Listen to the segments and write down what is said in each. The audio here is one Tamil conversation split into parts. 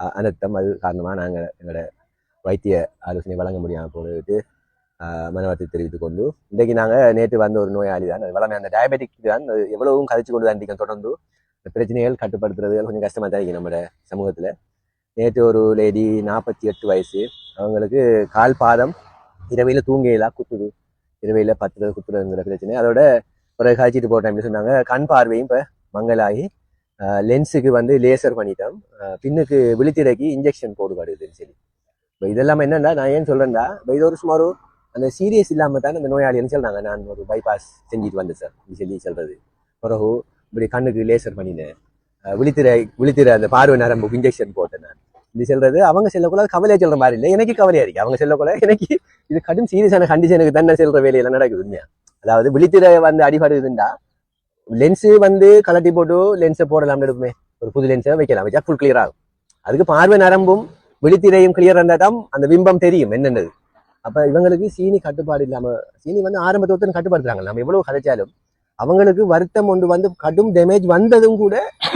அ- அனர்த்தம் அது காரணமாக நாங்கள் எங்களோட வைத்திய ஆலோசனை வழங்க முடியாமல் போனதுக்கு மனவரத்தை தெரிவித்துக் கொண்டு இன்றைக்கு நாங்கள் நேற்று வந்த ஒரு நோயாளி தான் அது வளமை அந்த டயபெட்டிக் தான் எவ்வளவும் கதைச்சு கொண்டு தான் தொடர்ந்து இந்த பிரச்சனைகள் கட்டுப்படுத்துறது கொஞ்சம் கஷ்டமாக தான் இருக்குது நம்ம சமூகத்தில். நேற்று ஒரு லேடி நாற்பத்தி எட்டு வயசு. அவங்களுக்கு கால் பாதம் இரவையில் தூங்கையிலா குத்துது. இரவையில் பத்துறது குத்துறதுங்கிற பிரச்சனை. அதோட ஒரு கழிச்சிட்டு போகிற டைம்ல சொன்னாங்க கண் பார்வையும் இப்போ மங்கலாகி லென்ஸுக்கு வந்து லேசர் பண்ணிட்டோம். பின்னுக்கு விழித்திரைக்கு இன்ஜெக்ஷன் போடுவாடுதுன்னு சொல்லி இப்போ இதெல்லாம் என்னென்னா நான் ஏன் சொல்கிறேன்டா இப்போ இது ஒரு சுமார் அந்த சீரியஸ் இல்லாமல் தான் அந்த நோயாளின்னு சொல்கிறாங்க நான் ஒரு பைபாஸ் செஞ்சுட்டு வந்தேன் சார். சொல்லி சொல்றது. பிறகு இப்படி கண்ணுக்கு லேசர் பண்ணினேன். விழித்திரை விழித்திரை அந்த பார்வை நரம்புக்கு இன்ஜெக்ஷன் போட்டேன் நான். இது சொல்றது அவங்க செல்லக்குள்ள கவலையா சொல்ற மாதிரி இல்லை. எனக்கு கவலையா இருக்கு. அவங்க செல்லக்குள்ள எனக்கு இது கடும் சீரியஸான கண்டிஷனுக்கு தானே செல்ற வேலையெல்லாம் நடக்குது உண்மையா? அதாவது விழித்திரை வந்து அடிபடுதுண்டா லென்ஸு வந்து கலட்டி போட்டு லென்ஸை போடலாம் எடுப்புமே. ஒரு புது லென்ஸை வைக்கலாம். வச்சா ஃபுல் கிளியர் ஆகும். அதுக்கு பார்வை நரம்பும் விழித்திரையும் கிளியர் இருந்தால் தான் அந்த பிம்பம் தெரியும் என்னென்னது. அப்ப இவங்களுக்கு சீனி கட்டுப்பாடு இல்லாம சீனி வந்து ஆரம்பத்தோடு கட்டுப்படுத்துறாங்க. நம்ம எவ்வளவு கதைச்சாலும் அவங்களுக்கு வருத்தம் ஒன்று வந்து கடும் டேமேஜ் வந்ததும் கூட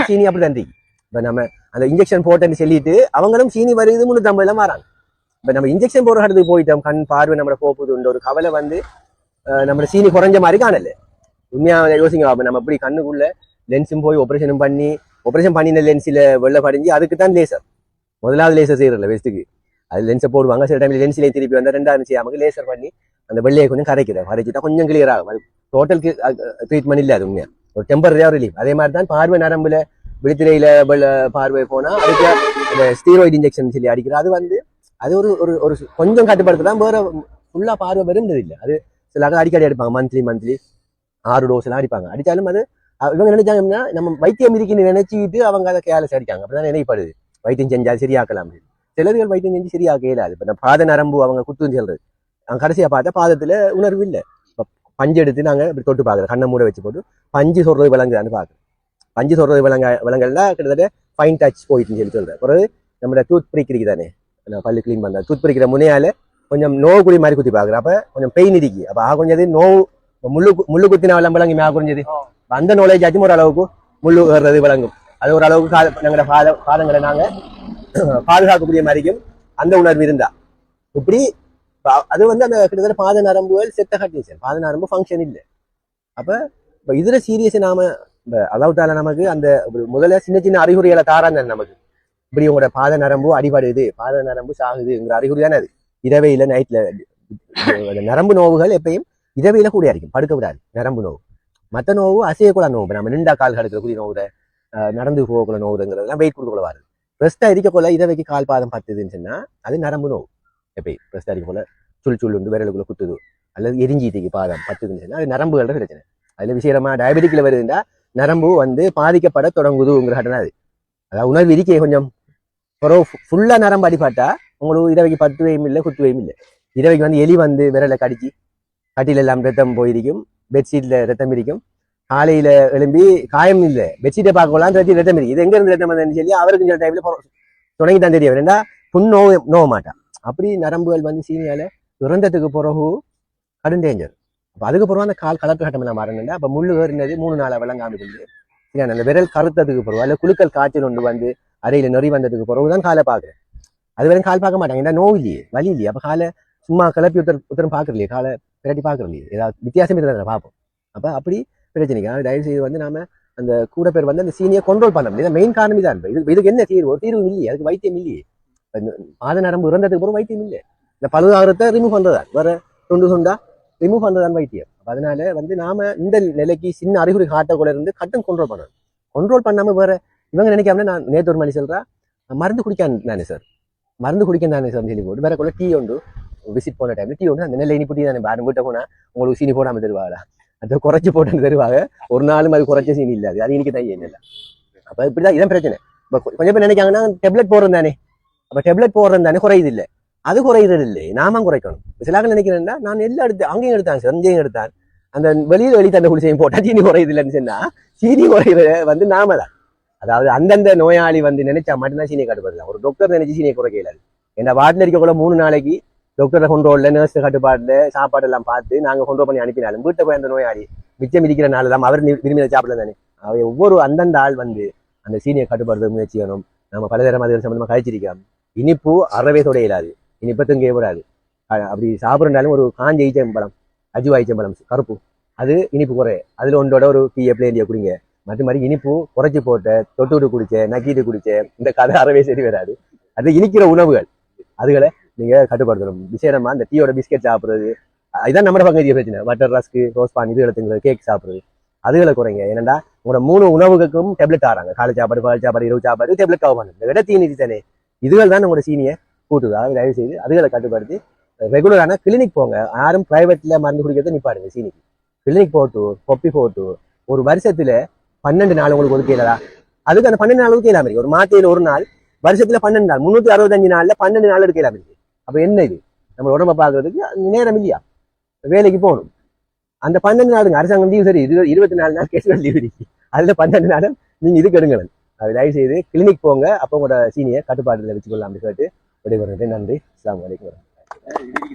சீனி அப்படி தந்தி இப்ப நம்ம அந்த இன்ஜெக்ஷன் போட்டேன்னு சொல்லிட்டு அவங்களும் சீனி வருது முன்னூத்தி எல்லாம் வராங்க. இப்ப நம்ம இன்ஜெக்ஷன் போடுற இடத்துக்கு போயிட்டோம். கண் பார்வை நம்மளை போகுதுன்ற ஒரு கவலை வந்து நம்மளோட சீனி குறைஞ்ச மாதிரி காணல. உண்மையாக யோசிங்க அப்போ நம்ம எப்படி கண்ணுக்குள்ள லென்ஸும் போய் ஆப்ரேஷனும் பண்ணி ஆப்ரேஷன் பண்ணின லென்ஸில் வெள்ள படிஞ்சு அதுக்கு தான் லேசர் முதலாவது லேசர் செய்யறதில்ல வெஸ்ட்டுக்கு அது லென்ஸை போடுவாங்க. சில டைம்ல லென்ஸ்லேயே திருப்பி வந்தால் ரெண்டாவது செய்யாமல் லேசர் பண்ணி அந்த வெள்ளையை கொஞ்சம் கரைக்கிறேன் கரைச்சிட்டா கொஞ்சம் கிளியர் ஆகும். அது டோட்டல் ட்ரீட்மெண்ட் இல்லை அது உண்மையா. ஒரு டெம்பரரியாக ரிலீஃப் அதே மாதிரி தான் பார்வை நரம்புல விழித்திரையில பார்வை போனா அதுக்கு இந்த ஸ்டீராய்டு இன்ஜெக்ஷன் சொல்லி அடிக்கிற அது வந்து அது ஒரு ஒரு ஒரு கொஞ்சம் கட்டுப்படுத்தலாம் வேற ஃபுல்லா பார்வை வருந்தது இல்லை. அது சில அடிக்கடி அடிப்பாங்க மந்த்லி மந்த்லி ஆறு டோஸ் எல்லாம் அடிப்பாங்க. அடிச்சாலும் அது இவங்க நினைச்சாங்கன்னா நம்ம வைத்தியம் இருக்குன்னு நினைச்சிக்கிட்டு அவங்க அதை கேலஸ் அடிக்காங்க. அப்படிதான் நினைப்படுது வைத்தியம் செஞ்சால் சரியாக்கலாம் சிலர்கள் வைத்தியம் செஞ்சு சரியாக்க இயலாது இப்போ பாத நரம்பு அவங்க குத்துன்னு சொல்றது. அவங்க கடைசியா பார்த்தா பாதத்தில் உணர்வு இல்லை. இப்ப பஞ்சு எடுத்து நாங்கள் இப்படி தொட்டு பார்க்குறோம். கண்ணை மூட வச்சு போட்டு பஞ்சு சொல்றது விளங்குதான்னு பார்க்குறோம். பஞ்சு சொல்றது விளங்க விளங்கல்னா கிட்டத்தட்ட ஃபைன் டச் போயிட்டுன்னு சொல்லி சொல்றேன் பிறகு நம்மளோட டூத் பிரிக் தானே. நான் பல்லு க்ளீன் பண்ண டூத் பிரிக்கிற முனையால் கொஞ்சம் நோவு குடி மாதிரி குத்தி பாக்குறேன் அப்போ கொஞ்சம் பெயின் இருக்கு. அப்போ ஆ கொஞ்சம் இது நோவு முள்ளு முள்ளு குத்தினா விளங்கி மேல குறைஞ்சது அந்த நாலேஜ் ஆச்சும் ஒரு அளவுக்கு முள்ளு ஏறுறது விளங்கும் அது ஒரு அளவுக்கு கால எங்களோட பாத பாதங்களை நாங்க பாதுகாக்கக்கூடிய மாதிரிக்கும் அந்த உணர்வு இருந்தா இப்படி அது வந்து அந்த கிட்டத்தட்ட பாத நரம்புகள் செத்த கட்டிச்சு பாத நரம்பு ஃபங்க்ஷன் இல்லை அப்ப இப்ப இதுல சீரியஸ் நாம இந்த அதாவது நமக்கு அந்த முதல்ல சின்ன சின்ன அறிகுறிகளை தாராங்க நமக்கு இப்படி உங்களோட பாத நரம்பு அடிபடுது பாத நரம்பு சாகுதுங்கிற அறிகுறி தானே அது இரவையில நைட்ல நரம்பு நோவுகள் எப்பயும் இதவையில கூட இருக்கும் படுக்க விடாது நரம்பு நோவு. மற்ற நோவு அசையக்குள்ள நோவு. நம்ம நின்றா கால் கடுக்கக்கூடிய நோவுற நடந்து போகக்குள்ள நோவுறங்கிறதுலாம் வெயிட் கொடுக்கக்கூட வருது. ரெஸ்டா இருக்கக்குள்ள இரவைக்கு கால் பாதம் பத்துதுன்னு சொன்னா அது நரம்பு நோவு. எப்பயும் ரெஸ்டா இருக்கக்குள்ள சுள் சுள் உண்டு விரலுக்குள்ள குத்துது. அல்லது எரிஞ்சிட்டுக்கு பாதம் பத்துதுன்னு சொன்னா அது நரம்புகளோட பிரச்சனை. அதுல விசேஷமா டயபெட்டிக்ல வருதுன்னா நரம்பு வந்து பாதிக்கப்பட தொடங்குதுங்கிற கட்டணம் அது. அதாவது உணர்வு இருக்கே கொஞ்சம். ஃபுல்லா நரம்பு அடிபட்டா உங்களுக்கு இரவைக்கு பத்துவையும் இல்லை குத்துவையும் இல்லை. இரவைக்கு வந்து எலி வந்து விரலை கடிச்சு கட்டில எல்லாம் ரத்தம் போயிருக்கும் பெட்ஷீட்ல ரத்தம் இருக்கும். காலையில எழும்பி காயம் இல்லை. பெட்ஷீட்டை பார்க்கலாம் ரத்தி ரத்தம் இருக்கு. இது எங்க இருந்து ரத்தம் வந்ததுன்னு சொல்லி அவருக்கு சில டைம்ல தொடங்கி தான் தெரியும். ஏன்னா புண் நோவ நோவ மாட்டான். அப்படி நரம்புகள் வந்து சீனியால துரந்தத்துக்கு பிறகு கடும் டேஞ்சர் அப்ப அதுக்கு பிறகு அந்த கால் கலப்பு கட்டம் மாறணுண்டா அப்போ முள்ளு ஏறினது மூணு நாளா விளங்காம இருந்து. சரியா? அந்த விரல் கருத்ததுக்கு பிறகு அல்ல குழுக்கள் காய்ச்சல் ஒன்று வந்து அறையில நொறி வந்ததுக்கு பிறகுதான் காலை பாக்குறேன் அது வரைக்கும் கால் பார்க்க மாட்டாங்க. ஏன்னா நோவு இல்லையே வலி இல்லையே. அப்ப காலை சும்மா கிளப்பி ஒருத்தர் ஒருத்தரும் பார்க்குறலையே காலை பிரட்டி பாக்குறலையே ஏதாவது வித்தியாசம் இருந்தா பார்ப்போம். அப்போ அப்படி பிரச்சனைக்கு ஆனால் தயவு செய்து வந்து நாம அந்த கூட பேர் வந்து அந்த சீனியை கண்ட்ரோல் பண்ண முடியும். மெயின் காரணம் தான். இது இதுக்கு என்ன தீர்வு? ஒரு தீர்வு இல்லையே. அதுக்கு வைத்தியம் இல்லையே. மாத இந்த நரம்பு இறந்ததுக்கு அப்புறம் வைத்தியம் இல்லை. இந்த பழுதாகிறத ரிமூவ் பண்றதான் வேற தொண்டு சொண்டா ரிமூவ் பண்ணுறதான் வைத்தியம். அதனால வந்து நாம இந்த நிலைக்கு சின்ன அறிகுறி காட்டக்குள்ள இருந்து கட்டம் கண்ட்ரோல் பண்ணணும். கண்ட்ரோல் பண்ணாம வேற இவங்க நினைக்காம நான் நேத்து ஒரு மணி சொல்றா மருந்து குடிக்கான் தானே சார் மருந்து குடிக்க தானே சார் சொல்லி போட்டு. வேற கூட டீ உண்டு. விசிட் போன டைம்ல டீ ஒன்று அந்த நெல்லை இனிப்பு டீ தானே பாரு வீட்டை போனா உங்களுக்கு சீனி போடாம தருவாங்களா அதை குறைச்சி போட்டு தருவாங்க. ஒரு நாளும் அது குறைச்ச சீனி இல்லை அது அது இன்னைக்கு தான் இல்லை இப்படி தான் இதான் பிரச்சனை. இப்போ கொஞ்சம் பேர் நினைக்காங்கன்னா டெப்லெட் போடுறது தானே. அப்ப டெப்லெட் போடுறது தானே குறையுது இல்லை. அது குறையுறது இல்லை. நாம குறைக்கணும். சிலாக நினைக்கிறேன்னா நான் எல்லாம் எடுத்து அங்கேயும் எடுத்தான் சஞ்சையும் எடுத்தான். அந்த வெளியில் வெளி தந்த குளிச்சையும் போட்டா சீனி குறையுது இல்லைன்னு சொன்னா சீனி குறையிற வந்து நாம தான். அதாவது அந்தந்த நோயாளி வந்து நினைச்சா மட்டும்தான் சீனியை கட்டுப்படுத்தலாம் ஒரு டாக்டர் நினைச்சு சீனியை குறைக்கல இயலாது. என் வார்டில் இருக்கக்குள்ள மூணு நாளைக்கு டாக்டரை கண்ட்ரோல்ல நர்ஸ் கட்டுப்பாடுல சாப்பாடு எல்லாம் பார்த்து நாங்க கண்ட்ரோல் பண்ணி அனுப்பினாலும் வீட்டை போய் அந்த நோயாளி மிச்சம் இருக்கிற நாள் தான் அவர் விரும்பின சாப்பிடல தானே. அவை ஒவ்வொரு அந்தந்த ஆள் வந்து அந்த சீனியர் கட்டுப்படுத்த முயற்சி வேணும் நம்ம பலதர மாதிரி சம்பந்தமா கழிச்சிருக்கோம். இனிப்பு அறவே இல்லாது இனிப்பத்தும் கேட்கக்கூடாது அப்படி சாப்பிட்றாலும் ஒரு காஞ்ச ஈச்சம்பழம் அஜுவா ஈச்சம்பழம் கருப்பு. அது இனிப்பு குறை அதுல ஒன்றோட ஒரு டீ பிளேண்டிய குடிங்க. மற்ற மாதிரி இனிப்பு குறைச்சி போட்ட தொட்டு விட்டு குடிச்ச நக்கிட்டு குடிச்ச இந்த கதை அறவே சரி வராது. அது இனிக்கிற உணவுகள். அதுகளை நீங்க கட்டுப்படுத்தணும். விசேடமா அந்த டீயோட பிஸ்கெட் சாப்பிடுறது. அஹ் இதான் நம்ம பங்கு பிரச்சனை. பட்டர் ரஸ்க்கு ரோஸ் பான் இது திங்கிறது கேக் சாப்பிட்றது. அதுகளை குறைங்க. ஏன்னா உங்களோட மூணு உணவுகளுக்கும் டேப்லெட் ஆறாங்க காலை சாப்பாடு பால் சாப்பாடு இரவு சாப்பாடு டேப்லெட் கவர் இந்த விட தீனி தானே? இதுகள் தான் உங்களோட சீனியை கூட்டுது. அதாவது தயவு செய்து அதுகளை கட்டுப்படுத்தி ரெகுலரான கிளினிக் போங்க. யாரும் பிரைவேட்ல மருந்து குடிக்கிறத நிப்பாடுங்க சீனிக்கு. கிளினிக் போட்டு கொப்பி போட்டு ஒரு வருஷத்துல பன்னெண்டு நாள் உங்களுக்கு ஒதுக்கலதா அதுக்கு அந்த பன்னெண்டு நாள் ஒதுக்கலாம் மாதிரி ஒரு மாத்தையில ஒரு நாள் வருஷத்துல பன்னெண்டு நாள் முன்னூத்தி அறுபத்தஞ்சு நாள்ல பன்னெண்டு நாள் எடுக்கலாம் இருக்கு. அப்போ என்ன இது? நம்ம உடம்ப பார்க்கறதுக்கு நேரம் இல்லையா? வேலைக்கு போகணும். அந்த பன்னெண்டு நாளுங்க அரசாங்கம் லீவு சரி இது இருபத்தி நாலு நாள் கேஸ் லீவ் இருக்கு. அதில் பன்னெண்டு நாளும் நீங்க இது கெடுங்களேன். அது தயவு செய்து கிளினிக் போங்க அப்போ உங்களோட சீனியை கட்டுப்பாட்டில் வச்சுக்கொள்ளலாம் அப்படின்னு சொல்லிட்டு விடைபெறுறது நன்றி அஸ்லாம் வலைக்கம்